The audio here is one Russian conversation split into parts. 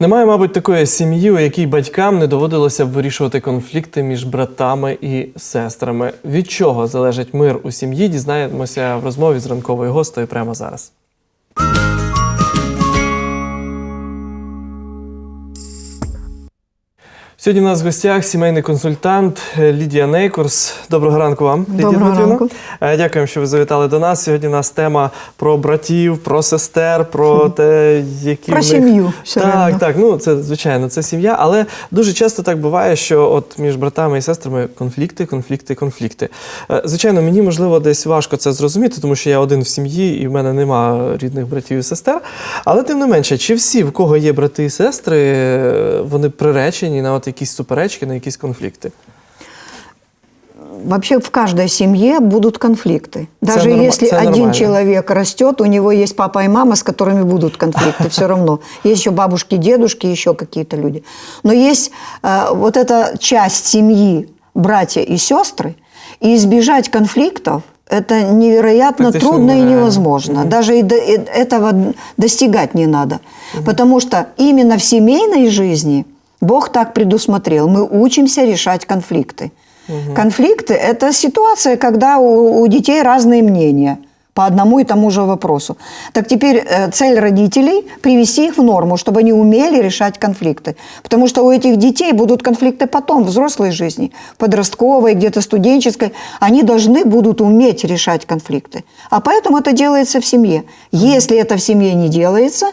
Немає, мабуть, такої сім'ї, у якій батькам не доводилося б вирішувати конфлікти між братами і сестрами. Від чого залежить мир у сім'ї? Дізнаємося в розмові з ранковою гостею прямо зараз. Сьогодні у нас в гостях сімейний консультант е, Лідія Нейкурс. Доброго ранку вам, Лідія Доброго Дмитрівна. ранку. Е, Дякуємо, що ви завітали до нас. Сьогодні у нас тема про братів, про сестер, про те, які Про них... сім'ю Так, так. Ну це звичайно, це сім'я, але дуже часто так буває, що от між братами і сестрами конфлікти, конфлікти, конфлікти. Е, Звичайно, мені можливо десь важко це зрозуміти, тому що я один в сім'ї і в мене нема рідних братів і сестер. Але тим не менше, чи всі, в кого є брати і сестри, вони приречені на от якісь суперечки, на якісь конфлікти? Вообще в каждой семье будут конфликты. Даже норма- если это один нормально. человек растет, у него есть папа и мама, с которыми будут конфликты, все равно. Есть еще бабушки, дедушки, еще какие-то люди. Но есть э, вот эта часть семьи, братья и сестры, и избежать конфликтов это невероятно Практически трудно и нереально. невозможно. Даже и до- и этого достигать не надо. Потому что именно в семейной жизни Бог так предусмотрел. Мы учимся решать конфликты. Конфликты – это ситуация, когда у, у детей разные мнения по одному и тому же вопросу. Так теперь э, цель родителей – привести их в норму, чтобы они умели решать конфликты. Потому что у этих детей будут конфликты потом, в взрослой жизни, подростковой, где-то студенческой. Они должны будут уметь решать конфликты. А поэтому это делается в семье. Если это в семье не делается,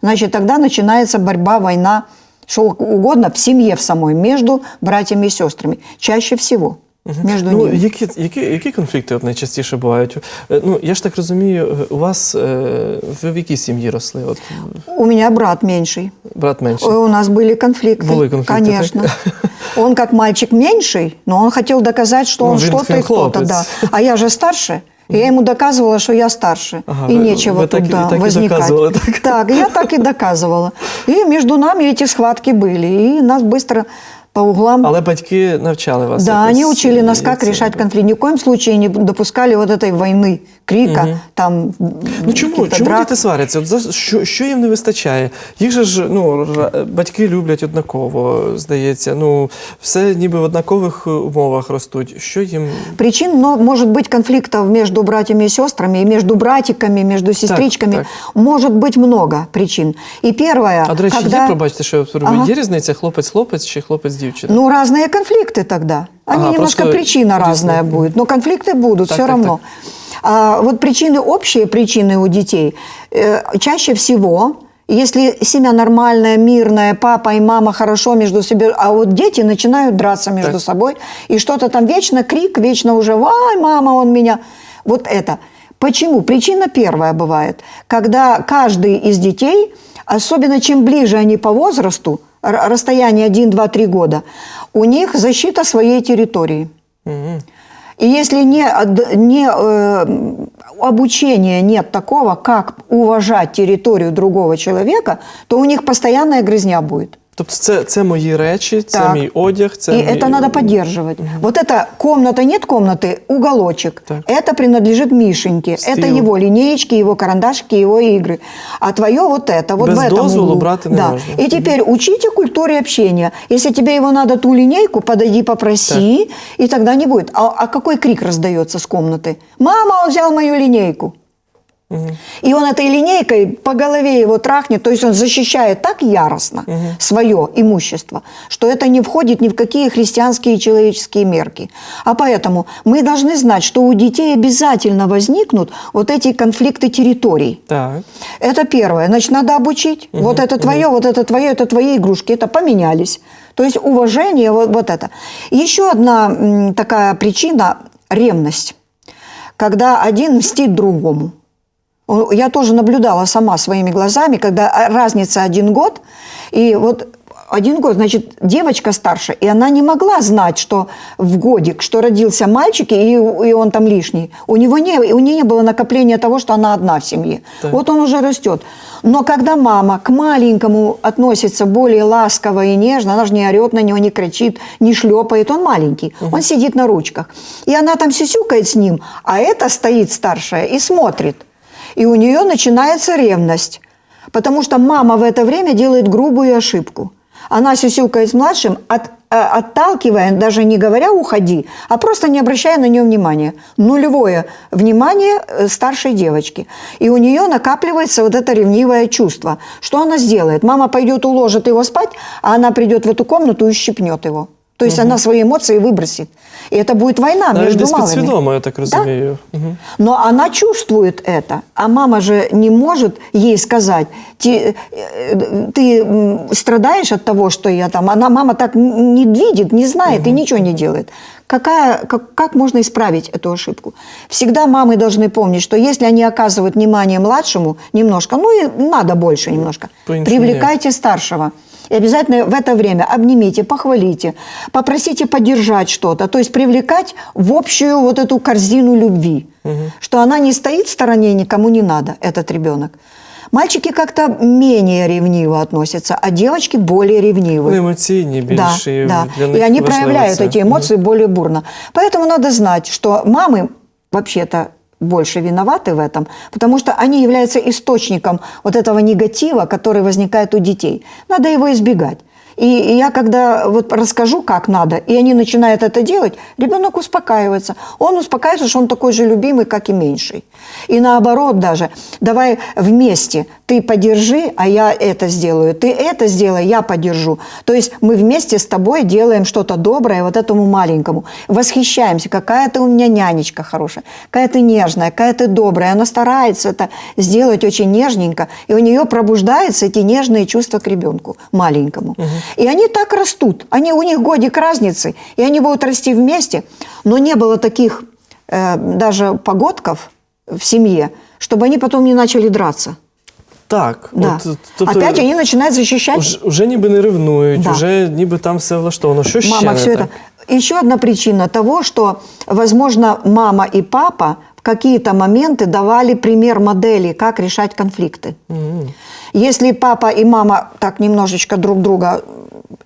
значит, тогда начинается борьба, война, что угодно в семье в самой, между братьями и сестрами. Чаще всего между Ну, ними. які, які, які конфлікти от найчастіше бувають? Е, Ну, я ж так розумію, е, у вас е, ви в якій сім'ї росли? От У меня брат меньший. брат менший. Ой, У нас были конфликты. Были конфликты, Конечно. Он как мальчик меньший, но он хотел доказать, что Ну, он він- что-то він и кто-то. хлопець. Да. А я же старше. И я ему доказывала, что я старше. Ага, и нечего вы так и- туда так и возникать. доказывала, так? Так, я так и доказывала. И между нами эти схватки были. И нас быстро по углам Але батьки навчали вас. Да, якось, они учили нас, і как це- решать конфликт. Ни в коем случае не допускали вот этой войны, крика, там Ну чому, каких-то чому драк. діти сваряться? От за що, що їм не вистачає? Їх же ж ну, ра- батьки люблять однаково, здається. Ну, все ніби в однакових е, умовах ростуть. Що їм. Причин но, может быть конфликтов между братьями и сестрами, и между братиками, между сестричками. так. Может быть много причин. И первое, А до речі, когда... є, пробачте, що я перебив, Ага. є різниця хлопець-хлопець чи хлопець-дівчина? Ну, разные конфликты тогда. Они Ага, немножко просто причина разная будет, но конфликты будут Так, все так, равно. А вот причины, общие причины у детей, э, чаще всего, если семья нормальная, мирная, папа и мама хорошо между собой, а вот дети начинают драться между Так. собой, и что-то там вечно крик, вечно уже «Вай, мама, он меня...» Вот это. Почему? Причина первая бывает, когда каждый из детей, особенно чем ближе они по возрасту, расстояние 1, 2, 3 года, у них защита своей территории. И если не, не, э, обучения нет такого, как уважать территорию другого человека, то у них постоянная грызня будет. Тобто це, це мої речі, це Так. мій одяг, це и мій... это надо поддерживать. Вот это комната, нет комнаты, уголочек. Так. Это принадлежит Мишеньке. Стил. Это его линеечки, его карандашики, его игры. А твое вот это, вот Без в этом дозволу углу. брать и не да. можно. И теперь учите культуре общения. Если тебе его надо ту линейку, подойди, попроси, и тогда не будет. А, а какой крик раздается с комнаты? Мама, он взял мою линейку. И он этой линейкой по голове его трахнет, то есть он защищает так яростно свое имущество, что это не входит ни в какие христианские и человеческие мерки. А поэтому мы должны знать, что у детей обязательно возникнут вот эти конфликты территорий. Так. Это первое. Значит, надо обучить. вот это твое, вот это твое, это твои игрушки. Это поменялись. То есть уважение, вот, вот это. Еще одна м, такая причина – ревность. Когда один мстит другому. Я тоже наблюдала сама своими глазами, когда а, разница один год, и вот один год, значит, девочка старше, и она не могла знать, что в годик, что родился мальчик, и, и он там лишний. У, него не, у нее не было накопления того, что она одна в семье. Так. Вот он уже растет. Но когда мама к маленькому относится более ласково и нежно, она же не орет на него, не кричит, не шлепает, он маленький, он сидит на ручках. И она там сюсюкает с ним, а эта стоит старшая и смотрит. И у нее начинается ревность. Потому что мама в это время делает грубую ошибку. Она сюсюкает с младшим, от- э, отталкивая, даже не говоря «уходи», а просто не обращая на нее внимания. Нулевое внимание э, старшей девочки. И у нее накапливается вот это ревнивое чувство. Что она сделает? Мама пойдет уложит его спать, а она придет в эту комнату и щипнет его. То есть она свои эмоции выбросит. И это будет война Навіть между десь малыми. підсвідомо, я так Да? розумію. Мгм. Но она чувствует это, а мама же не может ей сказать, ты, э, ты м, страдаешь от того, что я там. Она, мама так н- не видит, не знает и ничего не делает. Какая, как, как можно исправить эту ошибку? Всегда мамы должны помнить, что если они оказывают внимание младшему немножко, ну и надо больше немножко, По-инженерски. привлекайте старшего. И обязательно в это время обнимите, похвалите, попросите поддержать что-то. То есть привлекать в общую вот эту корзину любви. Что она не стоит в стороне, никому не надо, этот ребенок. Мальчики как-то менее ревниво относятся, а девочки более ревнивы. Вони емоційні Да, більш і да. для них И они важливо проявляют це. эти эмоции более бурно. Поэтому надо знать, что мамы вообще-то больше виноваты в этом, потому что они являются источником вот этого негатива, который возникает у детей. Надо его избегать. И я когда вот расскажу, как надо, и они начинают это делать, ребенок успокаивается. Он успокаивается, что он такой же любимый, как и меньший. И наоборот даже, давай вместе, ты поддержи, а я это сделаю, ты это сделай, я поддержу. То есть мы вместе с тобой делаем что-то доброе вот этому маленькому. Восхищаемся, какая ты у меня нянечка хорошая, какая ты нежная, какая ты добрая. Она старается это сделать очень нежненько, и у нее пробуждаются эти нежные чувства к ребенку маленькому. И они так растут. Они, у них годик разницы, и они будут расти вместе. Но не было таких э, даже погодков в семье, чтобы они потом не начали драться. Так, Да. от, тобто, Опять они начинают защищать Уже, вже ніби не ревнують, Да. вже ніби там все влаштовано. Що ще Мама, не все так? это. Еще одна причина того, что, возможно, мама и папа какие-то моменты давали пример модели, как решать конфликты. Если папа и мама так немножечко друг друга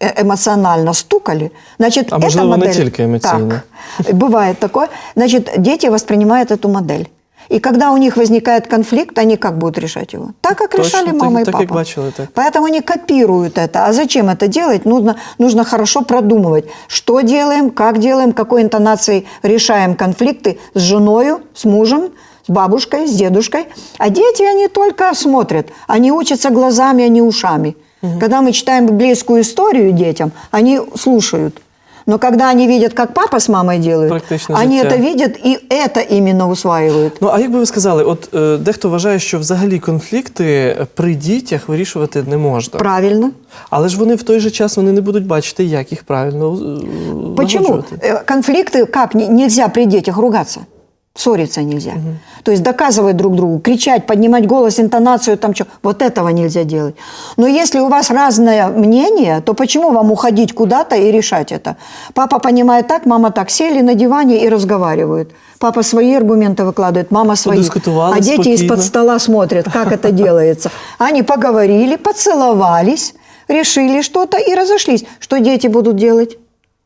э, эмоционально стукали, значит, А эта можливо, не модель... тільки емоційно. Так, бывает такое. Значит, дети воспринимают эту модель. И когда у них возникает конфликт, они как будут решать его? Так, как Точно, решали так- мама и так, папа. как бачили, так. Поэтому они копируют это. А зачем это делать? Нужно, нужно хорошо продумывать, что делаем, как делаем, какой интонацией решаем конфликты с женой, с мужем, с бабушкой, с дедушкой. А дети, они только смотрят. Они учатся глазами, а не ушами. Когда мы читаем библейскую историю детям, они слушают. Но когда они видят, как папа с мамой делают, Практичне они життя. это видят и это именно усваивают. Ну, а як би ви сказали, от е, дехто вважає, що взагалі конфлікти при дітях вирішувати не можна. Правильно. Але ж вони в той же час вони не будуть бачити, як їх правильно е, Почему? лагоджувати. Э, Конфликты, как не- нельзя при детях ругаться? Ссориться нельзя. То есть доказывать друг другу, кричать, поднимать голос, интонацию, там что. Вот этого нельзя делать. Но если у вас разное мнение, то почему вам уходить куда-то и решать это? Папа понимает так, мама так. Сели на диване и разговаривают. Папа свои аргументы выкладывает, мама свои. А дети из-под стола смотрят, как это делается. Они поговорили, поцеловались, решили что-то и разошлись. Что дети будут делать?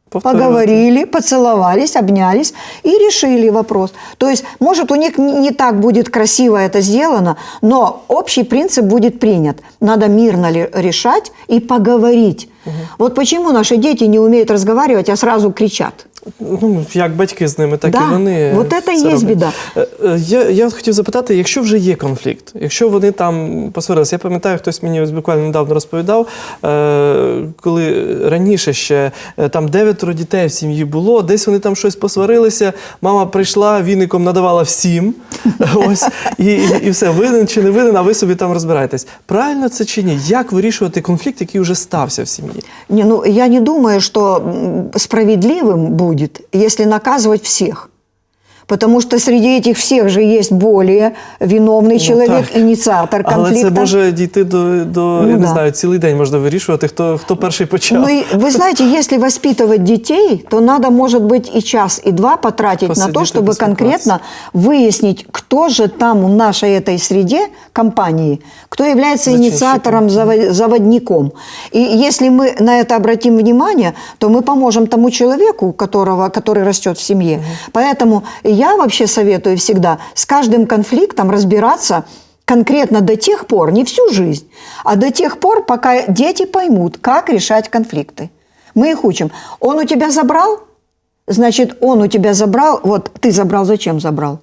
Повторювати. Поговорили, поцеловались, обнялись и решили вопрос. То есть, может, у них не так будет красиво это сделано, но общий принцип будет принят. Надо мирно решать и поговорить. Вот почему наши дети не умеют разговаривать, а сразу кричат. Ну, як батьки з ними, так Да, і вони. от це є роблять. біда. Е, е, Я, я хотів запитати, якщо вже є конфлікт, якщо вони там посварилися, я пам'ятаю, хтось мені ось буквально недавно розповідав, е, коли раніше ще там дев'ятеро дітей в сім'ї було, десь вони там щось посварилися, мама прийшла, віником надавала всім. Ось, і, і, і все, винен чи не винен, а ви собі там розбираєтесь. Правильно це чи ні? Як вирішувати конфлікт, який вже стався в сім'ї? Не, ну, я не думаю, что м, справедливым будет, если наказывать всех Потому что среди этих всех же есть более виновный человек, так. инициатор Але конфликта. це може дійти до, до Ну, я не да. знаю, цілий день можна вирішувати, хто, хто перший почав. Ну, и, вы знаете, если воспитывать детей, то надо, может быть, и час, и два потратить на Посидеть то, и чтобы поспілкуватися. конкретно выяснить, кто же там в нашей этой среде, компании, кто является Зачинщиком. инициатором, заво- заводником. И если мы на это обратим внимание, то мы поможем тому человеку, которого, который растет в семье. Поэтому я вообще советую всегда с каждым конфликтом разбираться конкретно до тех пор, не всю жизнь, а до тех пор, пока дети поймут, как решать конфликты. Мы их учим. Он у тебя забрал? Значит, он у тебя забрал. Вот ты забрал, зачем забрал?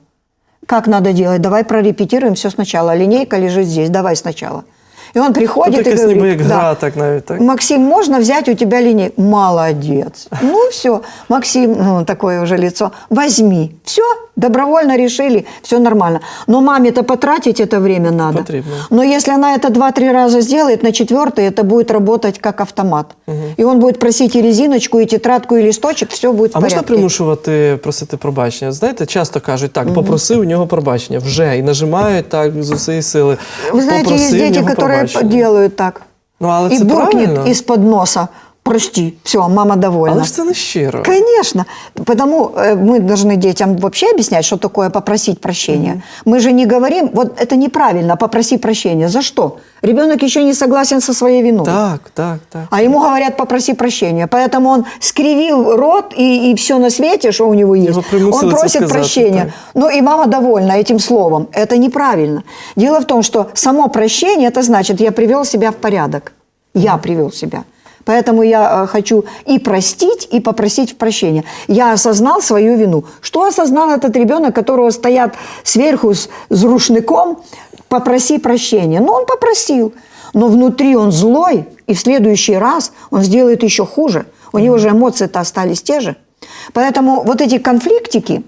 Как надо делать? Давай прорепетируем все сначала. Линейка лежит здесь, давай сначала. И он приходит и якась говорит, ніби як да, так навіть, так? Максим, можно взять у тебя линейку? Молодец. Ну все, Максим, ну, такое уже лицо, возьми. Все, добровольно решили, все нормально. Но маме-то потратить это время надо. Потребно. Но если она это два-три раза сделает, на четвертый это будет работать как автомат. И он будет просить и резиночку, и тетрадку, и листочек, все будет А в можна порядке. примушувати просити пробачення? Знаєте, часто кажуть, так, попроси у нього пробачення вже і нажимають так з усієї сили. Вы знаете, есть «Попроси в дети, нього которые пробачення». делают так. Ну, але и це буркнет правильно. из-под носа. Прости, все, мама довольна. Але ж це не щиро. Конечно. Потому э, мы должны детям вообще объяснять, что такое попросить прощения. Мы же не говорим, вот это неправильно, попроси прощения. За что? Ребенок еще не согласен со своей виной. Так, так, так. А ему говорят, попроси прощения. Поэтому он скривил рот и, и все на свете, что у него есть. Он просит сказать, прощения. так. Ну и мама довольна этим словом. Это неправильно. Дело в том, что само прощение, это значит, я привел себя в порядок. Я привел себя. Поэтому я э, хочу и простить, и попросить прощения. Я осознал свою вину. Что осознал этот ребенок, которого стоят сверху с, с рушником, попроси прощения. Ну, он попросил. Но внутри он злой, и в следующий раз он сделает еще хуже. У него же эмоции-то остались те же. Поэтому вот эти конфликтики,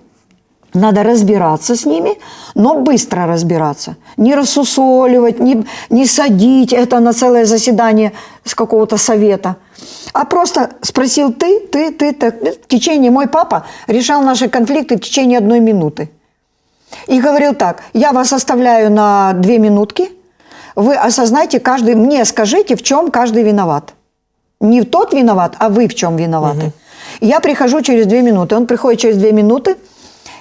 надо разбираться с ними, но быстро разбираться. Не рассусоливать, не, не садить это на целое заседание с какого-то совета. А просто спросил ты, ты, ты, так. В течение, мой папа решал наши конфликты в течение одной минуты. И говорил так, я вас оставляю на две минутки, вы осознайте каждый, мне скажите, в чем каждый виноват. Не тот виноват, а вы в чем виноваты. Я прихожу через две минуты, он приходит через две минуты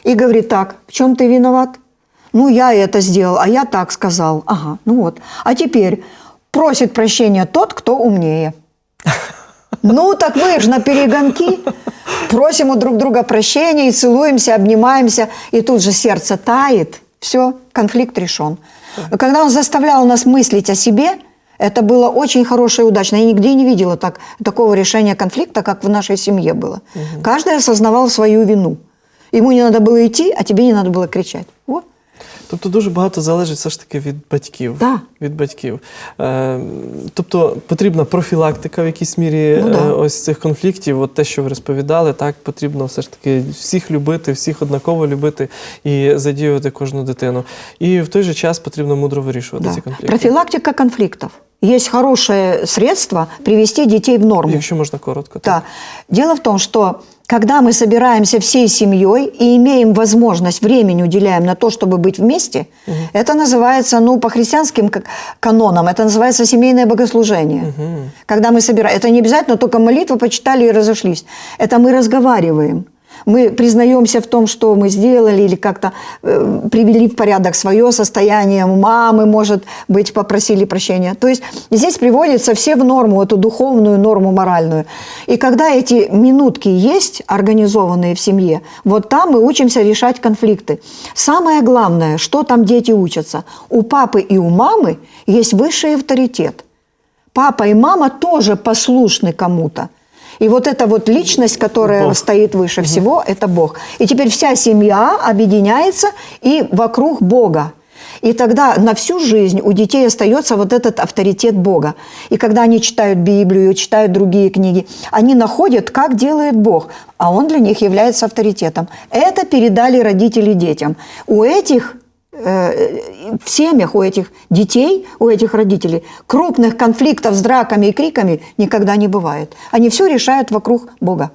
и говорит, так, в чем ты виноват? Ну, я это сделал, а я так сказал. Ага, ну вот. А теперь просит прощения тот, кто умнее. Ну, так мы же на перегонки. Просим у друг друга прощения и целуемся, обнимаемся. И тут же сердце тает. Все, конфликт решен. Когда он заставлял нас мыслить о себе, это было очень хорошее и удачно. Я нигде не видела так, такого решения конфликта, как в нашей семье было. Каждый осознавал свою вину. Ему не надо было идти, а тебе не надо было кричать. Вот. Тобто дуже багато залежить все ж таки від батьків. Да. Від батьків. Е, тобто потрібна профілактика в якійсь мірі Ну, да. е, ось цих конфліктів. От те, що ви розповідали, так потрібно все ж таки всіх любити, всіх однаково любити і задіювати кожну дитину. І в той же час потрібно мудро вирішувати Да. ці конфлікти. Профилактика конфликтов. Есть хорошее средство привести детей в норму. Якщо можна коротко. Да. Так. Дело в том, что когда мы собираемся всей семьей и имеем возможность, времени уделяем на то, чтобы быть вместе, это называется, ну, по христианским канонам, это называется семейное богослужение. Когда мы собираем, это не обязательно только молитву почитали и разошлись. Это мы разговариваем. Мы признаемся в том, что мы сделали или как-то э, привели в порядок свое состояние. Мамы, может быть, попросили прощения. То есть здесь приводятся все в норму, эту духовную норму моральную. И когда эти минутки есть, организованные в семье, вот там мы учимся решать конфликты. Самое главное, что там дети учатся. У папы и у мамы есть высший авторитет. Папа и мама тоже послушны кому-то. И вот эта вот личность, которая Бог. стоит выше всего, это Бог. И теперь вся семья объединяется и вокруг Бога. И тогда на всю жизнь у детей остается вот этот авторитет Бога. И когда они читают Библию, читают другие книги, они находят, как делает Бог, а Он для них является авторитетом. Это передали родители детям. У этих в семьях у этих детей, у этих родителей крупных конфликтов с драками и криками никогда не бывает. Они все решают вокруг Бога.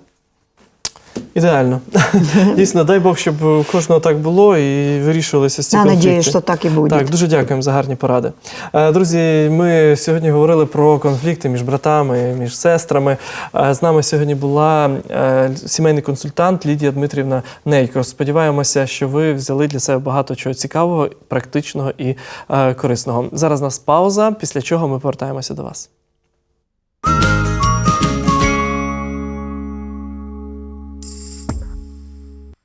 Ідеально. Дійсно, дай Бог, щоб у кожного так було і вирішувалися ці Я конфлікти. надіюсь, що так і буде. Так, дуже дякуємо за гарні поради. Е, Друзі, ми сьогодні говорили про конфлікти між братами, між сестрами. Е, З нами сьогодні була е, сімейний консультант Лідія Дмитрівна Нейко. Сподіваємося, що ви взяли для себе багато чого цікавого, практичного і е, корисного. Зараз у нас пауза, після чого ми повертаємося до вас.